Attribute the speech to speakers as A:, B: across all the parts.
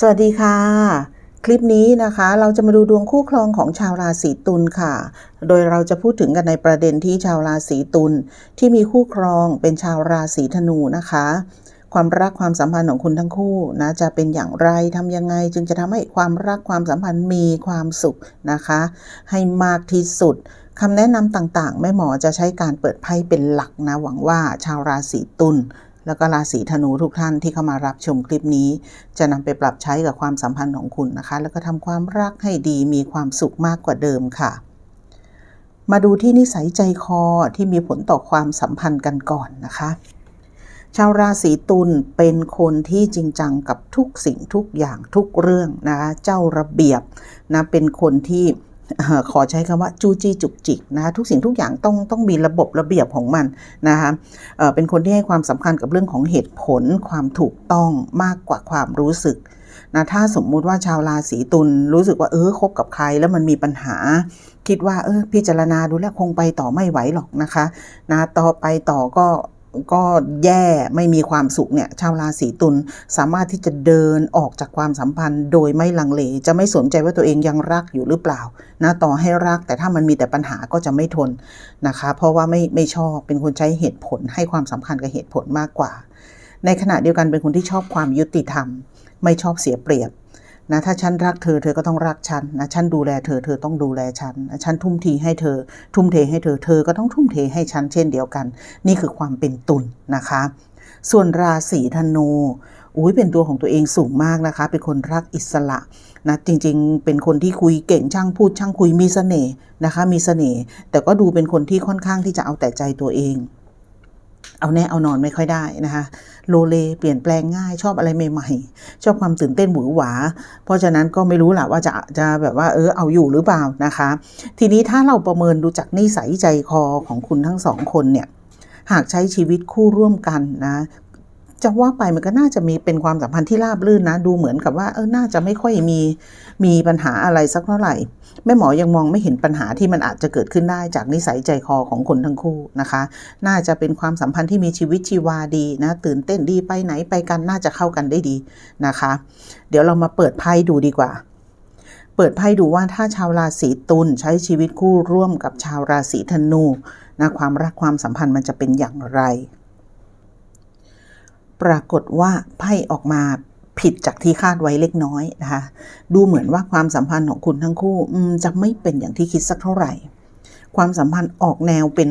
A: สวัสดีค่ะ คลิปนี้นะคะเราจะมาดูดวงคู่ครองของชาวราศีตุลค่ะ โดยเราจะพูดถึงกันในประเด็นที่ชาวราศีตุลที่มีคู่ครองเป็นชาวราศีธนูนะคะ ความรักความสัมพันธ์ของคุณทั้งคู่นะจะเป็นอย่างไรทำยังไง จึงจะทำให้ความรักความสัมพันธ์มีความสุขนะคะ ให้มากที่สุดคำแนะนำต่างๆ แม่หมอจะใช้การเปิดไพ่เป็นหลักนะหวังว่าชาวราศีตุล แล้วก็ราศีธนูทุกท่านที่เข้ามารับชมคลิปนี้ จะนำไปปรับใช้กับความสัมพันธ์ของคุณนะคะ แล้วก็ทำความรักให้ดีมีความสุขมากกว่าเดิมค่ะ มาดูที่นิสัยใจคอที่มีผลต่อความสัมพันธ์กันก่อนนะคะ ชาวราศีตุลเป็นคนที่จริงจังกับทุกสิ่งทุกอย่างทุกเรื่องนะคะเจ้าระเบียบนะเป็นคนที่ ขอใช้คำว่าจูจี้จุกจิกนะคะทุกสิ่งทุกอย่างต้องต้องมีระบบระเบียบของมันนะคะเเป็นคนที่ให้ความสำคัญกับเรื่องของเหตุผลความถูกต้องมากกว่าความรู้สึกนะถ้าสมมุติว่าชาวราศีตุลรู้สึกว่าเออคบกับใครแล้วมันมีปัญหา คิดว่าเออพิจารณาดูแล้วคงไปต่อไม่ไหวหรอกนะคะนะต่อไปต่อก็ ก็แย่ไม่มีความสุขเนี่ยชาวราศีตุลสามารถที่จะเดินออกจากความสัมพันธ์ โดยไม่ลังเล จะไม่สนใจว่าตัวเองยังรักอยู่หรือเปล่านะต่อให้รักแต่ถ้ามันมีแต่ปัญหาก็จะไม่ทนนะคะ เพราะว่าไม่ไม่ชอบเป็นคนใช้เหตุผลให้ความสำคัญกับเหตุผลมากกว่า ในขณะเดียวกันเป็นคนที่ชอบความยุติธรรม ไม่ชอบเสียเปรียบ นะถ้าฉันรักเธอเธอก็ต้องรักฉันนะฉันดูแลเธอเธอต้องดูแลฉันนะฉันทุ่มทีให้เธอ ทุ่มเทให้เธอเธอก็ต้องทุ่มเทให้ฉันเช่นเดียวกัน นี่คือความเป็นตุลนะคะ ส่วนราศีธนูอุ้ยเป็นตัวของตัวเองสูงมากนะคะ เป็นคนรักอิสระนะจริงๆ เป็นคนที่คุยเก่งช่างพูดช่างคุยมีเสน่ห์นะคะ มีเสน่ห์แต่ก็ดูเป็นคนที่ค่อนข้างที่จะเอาแต่ใจตัวเอง เอาแน่เอานอนไม่ค่อยได้นะคะโลเลเปลี่ยนแปลงง่ายชอบอะไรใหม่ๆ ชอบความตื่นเต้นหวือหวา เพราะฉะนั้นก็ไม่รู้แหละว่าจะจะแบบว่าเออเอาอยู่หรือเปล่านะคะ ทีนี้ถ้าเราประเมินดูจากนิสัยใจคอของคุณทั้งสองคนเนี่ยหากใช้ชีวิตคู่ร่วมกันนะ จะว่าไปมันก็น่าจะมีเป็นความสัมพันธ์ที่ราบรื่นนะ ดูเหมือนกับว่าเออน่าจะไม่ค่อยมีมีปัญหาอะไรสักเท่าไหร่แม่หมอยังมองไม่เห็นปัญหาที่มันอาจจะเกิดขึ้นได้จากนิสัยใจคอของคนทั้งคู่นะคะ น่าจะเป็นความสัมพันธ์ที่มีชีวิตชีวาดีนะตื่นเต้นดีไปไหนไปกันน่าจะเข้ากันได้ดีนะคะ เดี๋ยวเรามาเปิดไพ่ดูดีกว่า เปิดไพ่ดูว่าถ้าชาวราศีตุลใช้ชีวิตคู่ร่วมกับชาวราศีธนูนะความรักความสัมพันธ์มันจะเป็นอย่างไร ปรากฏว่าไพ่ออกมาผิดจากที่คาดไว้เล็กน้อยนะคะ ดูเหมือนว่าความสัมพันธ์ของคุณทั้งคู่จะไม่เป็นอย่างที่คิดสักเท่าไหร่ ความสัมพันธ์ออกแนวเป็น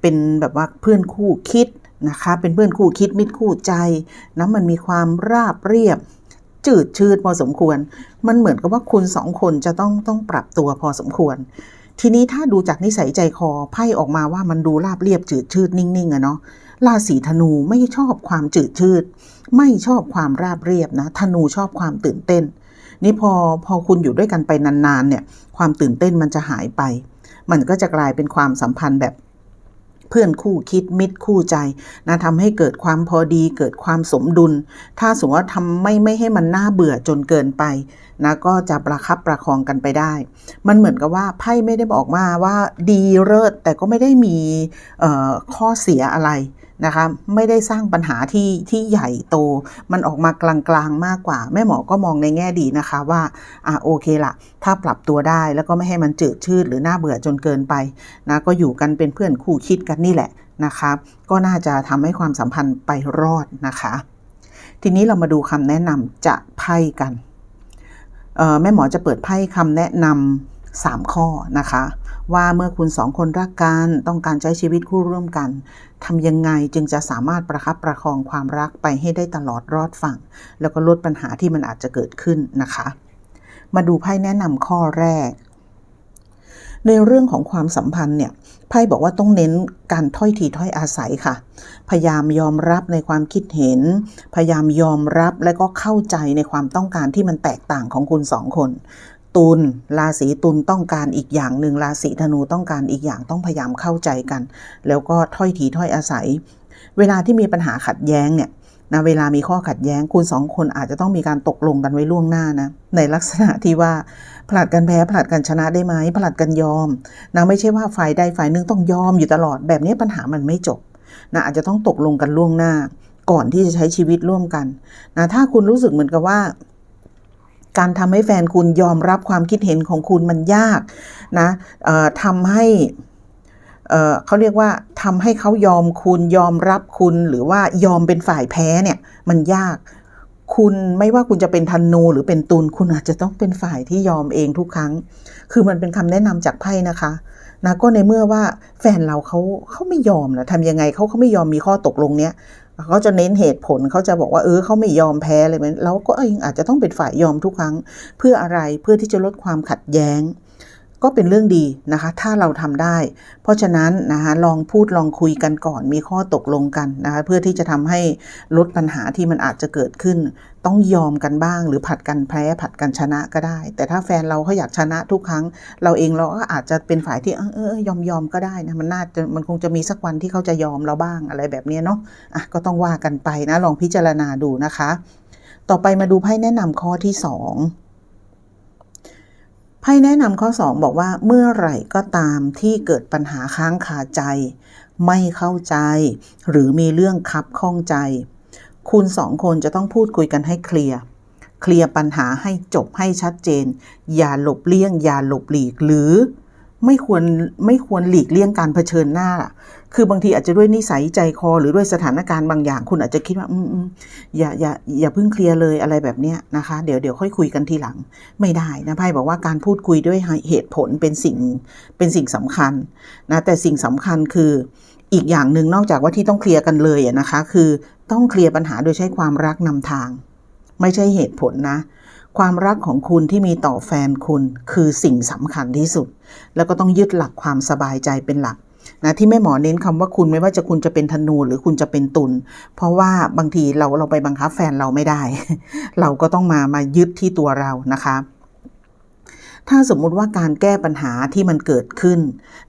A: เป็นแบบว่าเพื่อนคู่คิดนะคะ เป็นเพื่อนคู่คิดมิตรคู่ใจนะมันมีความราบเรียบ จืดชืดพอสมควร มันเหมือนกับว่าคุณสองคนจะต้องต้องปรับตัวพอสมควร ทีนี้ถ้าดูจากนิสัยใจคอไพ่ออกมาว่ามันดูราบเรียบจืดชืดนิ่งๆอะเนาะ ราศีธนูไม่ชอบความจืดชืด ไม่ชอบความราบเรียบนะ ธนูชอบความตื่นเต้น นี่พอพอคุณอยู่ด้วยกันไปนานๆเนี่ย ความตื่นเต้นมันจะหายไป มันก็จะกลายเป็นความสัมพันธ์แบบเพื่อนคู่คิดมิตรคู่ใจนะทำให้เกิดความพอดีเกิดความสมดุล ถ้าสมมติว่าทำไม่ไม่ให้มันน่าเบื่อจนเกินไปนะก็จะประคับประคองกันไปได้ มันเหมือนกับว่าไพ่ไม่ได้บอกมาว่าดีเลิศแต่ก็ไม่ได้มีข้อเสียอะไร นะคะไม่ได้สร้างปัญหาที่ที่ใหญ่โต มันออกมากลางๆมากกว่า แม่หมอก็มองในแง่ดีนะคะว่าอะโอเคละถ้าปรับตัวได้แล้วก็ไม่ให้มันจืดชืดหรือน่าเบื่อจนเกินไปนะก็อยู่กันเป็นเพื่อนคู่คิดกันนี่แหละนะคะก็น่าจะทำให้ความสัมพันธ์ไปรอดนะคะ ทีนี้เรามาดูคำแนะนำจะไพ่กันแม่หมอจะเปิดไพ่คำแนะนำสามข้อนะคะ ว่าเมื่อคุณสองคนรักกันต้องการใช้ชีวิตคู่ร่วมกันทำยังไงจึงจะสามารถประคับประคองความรักไปให้ได้ตลอดรอดฝั่ง แล้วก็ลดปัญหาที่มันอาจจะเกิดขึ้นนะคะ มาดูไพ่แนะนำข้อแรก ในเรื่องของความสัมพันธ์เนี่ยไพ่บอกว่าต้องเน้นการถ้อยทีถ้อยอาศัยค่ะ พยายามยอมรับในความคิดเห็น พยายามยอมรับและก็เข้าใจในความต้องการที่มันแตกต่างของคุณสองคน ตุลราศีตุลต้องการอีกอย่างหนึ่งราศีธนูต้องการอีกอย่างต้องพยายามเข้าใจกัน แล้วก็ถ้อยทีถ้อยอาศัย เวลาที่มีปัญหาขัดแย้งเนี่ยนะเวลามีข้อขัดแย้งคุณสองคนอาจจะต้องมีการตกลงกันไว้ล่วงหน้านะในลักษณะที่ว่าผลัดกันแพ้ผลัดกันชนะได้ไหมผลัดกันยอมนะไม่ใช่ว่าฝ่ายใดฝ่ายหนึ่งต้องยอมอยู่ตลอดแบบนี้ปัญหามันไม่จบนะอาจจะต้องตกลงกันล่วงหน้า ก่อนที่จะใช้ชีวิตร่วมกันนะถ้าคุณรู้สึกเหมือนกับว่า การทำให้แฟนคุณยอมรับความคิดเห็นของคุณมันยากนะทำให้เอ่อเขาเรียกว่าทำให้เขายอมคุณยอมรับคุณหรือว่ายอมเป็นฝ่ายแพ้เนี่ยมันยาก คุณไม่ว่าคุณจะเป็นธนูหรือเป็นตุลคุณอาจจะต้องเป็นฝ่ายที่ยอมเองทุกครั้ง คือมันเป็นคำแนะนำจากไพ่นะคะนะก็ในเมื่อว่าแฟนเราเขาเขาไม่ยอมนะทำยังไงเขาเขาไม่ยอมมีข้อตกลงเนี้ย เขาจะเน้นเหตุผลเขาจะบอกว่าเออเขาไม่ยอมแพ้อะไรแบบนี้เราก็เองอาจจะต้องเป็นฝ่ายยอมทุกครั้ง เพื่ออะไรเพื่อที่จะลดความขัดแย้ง ก็เป็นเรื่องดีนะคะ ถ้าเราทำได้ เพราะฉะนั้นนะคะลองพูดลองคุยกันก่อนมีข้อตกลงกันนะคะเพื่อที่จะทำให้ลดปัญหาที่มันอาจจะเกิดขึ้น ต้องยอมกันบ้าง หรือผัดกันแพ้ผัดกันชนะก็ได้ แต่ถ้าแฟนเราเขาอยากชนะทุกครั้ง เราเองเราก็อาจจะเป็นฝ่ายที่เออเออยอมยอมก็ได้นะมันน่าจะมันคงจะมีสักวันที่เขาจะยอมเราบ้างอะไรแบบนี้เนาะอะก็ต้องว่ากันไปนะลองพิจารณาดูนะคะ ต่อไปมาดูไพ่แนะนำข้อที่สอง ไพ่แนะนำข้อ 2 บอกว่าเมื่อไหร่ก็ตามที่เกิดปัญหาค้างคาใจ ไม่เข้าใจ หรือมีเรื่องคับข้องใจ คุณสองคนจะต้องพูดคุยกันให้เคลียร์เคลียร์ปัญหาให้จบให้ชัดเจน อย่าหลบเลี่ยง อย่าหลบหลีกหรือ ไม่ควรไม่ควรหลีกเลี่ยงการเผชิญหน้า คือบางทีอาจจะด้วยนิสัยใจคอ หรือด้วยสถานการณ์บางอย่าง คุณอาจจะคิดว่า อืมอย่าอย่าอย่าเพิ่งเคลียร์เลยอะไรแบบเนี้ยนะคะ เดี๋ยวเดี๋ยวค่อยคุยกันทีหลัง ไม่ได้นะไพ่บอกว่าการพูดคุยด้วยเหตุผลเป็นสิ่งเป็นสิ่งสำคัญนะแต่สิ่งสำคัญคืออีกอย่างหนึ่งนอกจากว่าที่ต้องเคลียร์กันเลยนะคะ คือต้องเคลียร์ปัญหาโดยใช้ความรักนำทาง ไม่ใช่เหตุผลนะความรักของคุณที่มีต่อแฟนคุณคือสิ่งสำคัญที่สุด แล้วก็ต้องยึดหลักความสบายใจเป็นหลัก นะที่แม่หมอเน้นคำว่าคุณไม่ว่าจะคุณจะเป็นธนูหรือคุณจะเป็นตุลเพราะว่าบางทีเราเราไปบังคับแฟนเราไม่ได้ เราก็ต้องมามายึดที่ตัวเรานะคะถ้าสมมุติว่าการแก้ปัญหาที่มันเกิดขึ้น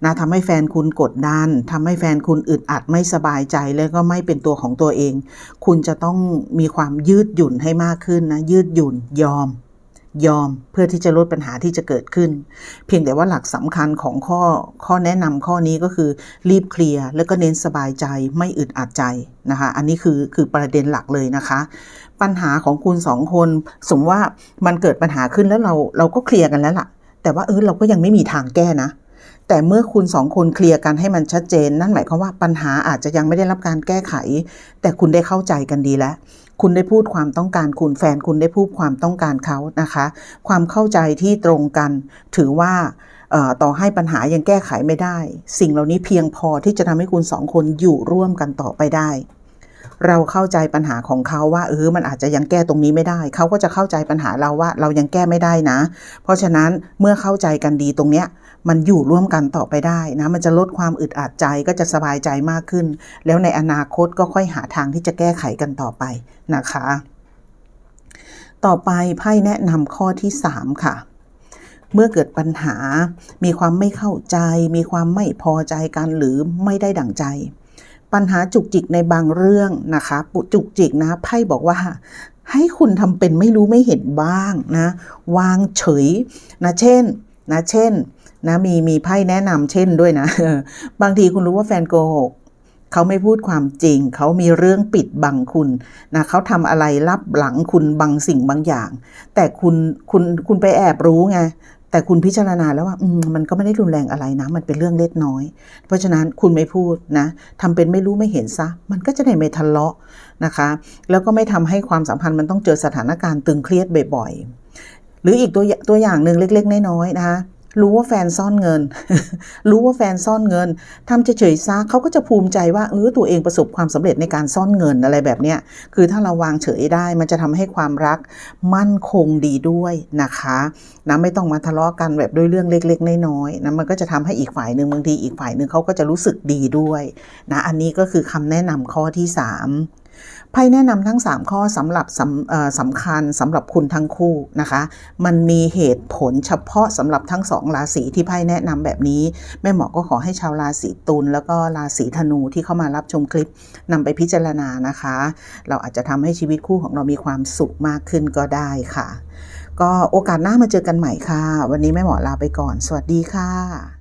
A: นะทำให้แฟนคุณกดดันทำให้แฟนคุณอึดอัดไม่สบายใจแล้วก็ไม่เป็นตัวของตัวเอง คุณจะต้องมีความยืดหยุ่นให้มากขึ้นนะยืดหยุ่นยอม ยอมเพื่อที่จะลดปัญหาที่จะเกิดขึ้น เพียงแต่ว่าหลักสำคัญของข้อข้อแนะนำข้อนี้ก็คือรีบเคลียร์แล้วก็เน้นสบายใจไม่อึดอัดใจนะคะอันนี้คือคือประเด็นหลักเลยนะคะ ปัญหาของคุณสองคน สมมติว่ามันเกิดปัญหาขึ้นแล้วเราเราก็เคลียร์กันแล้วล่ะ แต่ว่าเออเราก็ยังไม่มีทางแก้นะแต่เมื่อคุณสองคนเคลียร์กันให้มันชัดเจน นั่นหมายความว่าปัญหาอาจจะยังไม่ได้รับการแก้ไข แต่คุณได้เข้าใจกันดีแล้ว คุณได้พูดความต้องการคุณแฟนคุณได้พูดความต้องการเขานะคะ ความเข้าใจที่ตรงกัน ถือว่าต่อให้ปัญหายังแก้ไขไม่ได้ สิ่งเหล่านี้เพียงพอที่จะทำให้คุณสองคนอยู่ร่วมกันต่อไปได้ เราเข้าใจปัญหาของเขาว่าเออมันอาจจะยังแก้ตรงนี้ไม่ได้ เขาก็จะเข้าใจปัญหาเราว่าเรายังแก้ไม่ได้นะ เพราะฉะนั้นเมื่อเข้าใจกันดีตรงเนี้ยมันอยู่ร่วมกันต่อไปได้นะมันจะลดความอึดอัดใจก็จะสบายใจมากขึ้น แล้วในอนาคตก็ค่อยหาทางที่จะแก้ไขกันต่อไปนะคะ ต่อไปไพ่แนะนำข้อที่ 3 ค่ะเมื่อเกิดปัญหา มีความไม่เข้าใจ มีความไม่พอใจกันหรือไม่ได้ดั่งใจ ปัญหาจุกจิกในบางเรื่องนะคะปุจุกจิกนะไพ่บอกว่าให้คุณทำเป็นไม่รู้ไม่เห็นบ้างนะวางเฉยนะเช่นนะเช่นนะมีมีไพ่แนะนำเช่นด้วยนะบางทีคุณรู้ว่าแฟนโกหกเขาไม่พูดความจริง เขามีเรื่องปิดบังคุณนะเขาทำอะไรลับหลังคุณบางสิ่งบางอย่าง แต่คุณคุณคุณไปแอบรู้ไง แต่คุณพิจารณาแล้วว่าอืมมันก็ไม่ได้รุนแรงอะไรนะ มันเป็นเรื่องเล็กน้อย เพราะฉะนั้นคุณไม่พูดนะทำเป็นไม่รู้ไม่เห็นซะ มันก็จะได้ไม่ทะเลาะนะคะ แล้วก็ไม่ทำให้ความสัมพันธ์มันต้องเจอสถานการณ์ตึงเครียดบ่อยๆ หรืออีกตัวตัวอย่างหนึ่งเล็ก ๆ น้อยๆนะคะ รู้ว่าแฟนซ่อนเงิน รู้ว่าแฟนซ่อนเงินทำเฉยๆซะเขาก็จะภูมิใจว่าเออตัวเองประสบความสำเร็จในการซ่อนเงินอะไรแบบเนี้ยคือถ้าเราวางเฉยได้ มันจะทำให้ความรักมั่นคงดีด้วยนะคะนะไม่ต้องมาทะเลาะกันแบบด้วยเรื่องเล็ก ๆ น้อยๆนะมันก็จะทำให้อีกฝ่ายหนึ่งบางทีอีกฝ่ายหนึ่งเขาก็จะรู้สึกดีด้วยนะอันนี้ก็คือคำแนะนำข้อที่ 3 ไพ่แนะนำทั้ง 3 ข้อสำหรับสำสำคัญสำหรับคุณทั้งคู่นะคะ มันมีเหตุผลเฉพาะสำหรับทั้งสองราศีที่ไพ่แนะนำแบบนี้ แม่หมอก็ขอให้ชาวราศีตุลแล้วก็ราศีธนูที่เข้ามารับชมคลิปนำไปพิจารณานะคะ เราอาจจะทำให้ชีวิตคู่ของเรามีความสุขมากขึ้นก็ได้ค่ะ ก็โอกาสหน้ามาเจอกันใหม่ค่ะ วันนี้แม่หมอลาไปก่อน สวัสดีค่ะ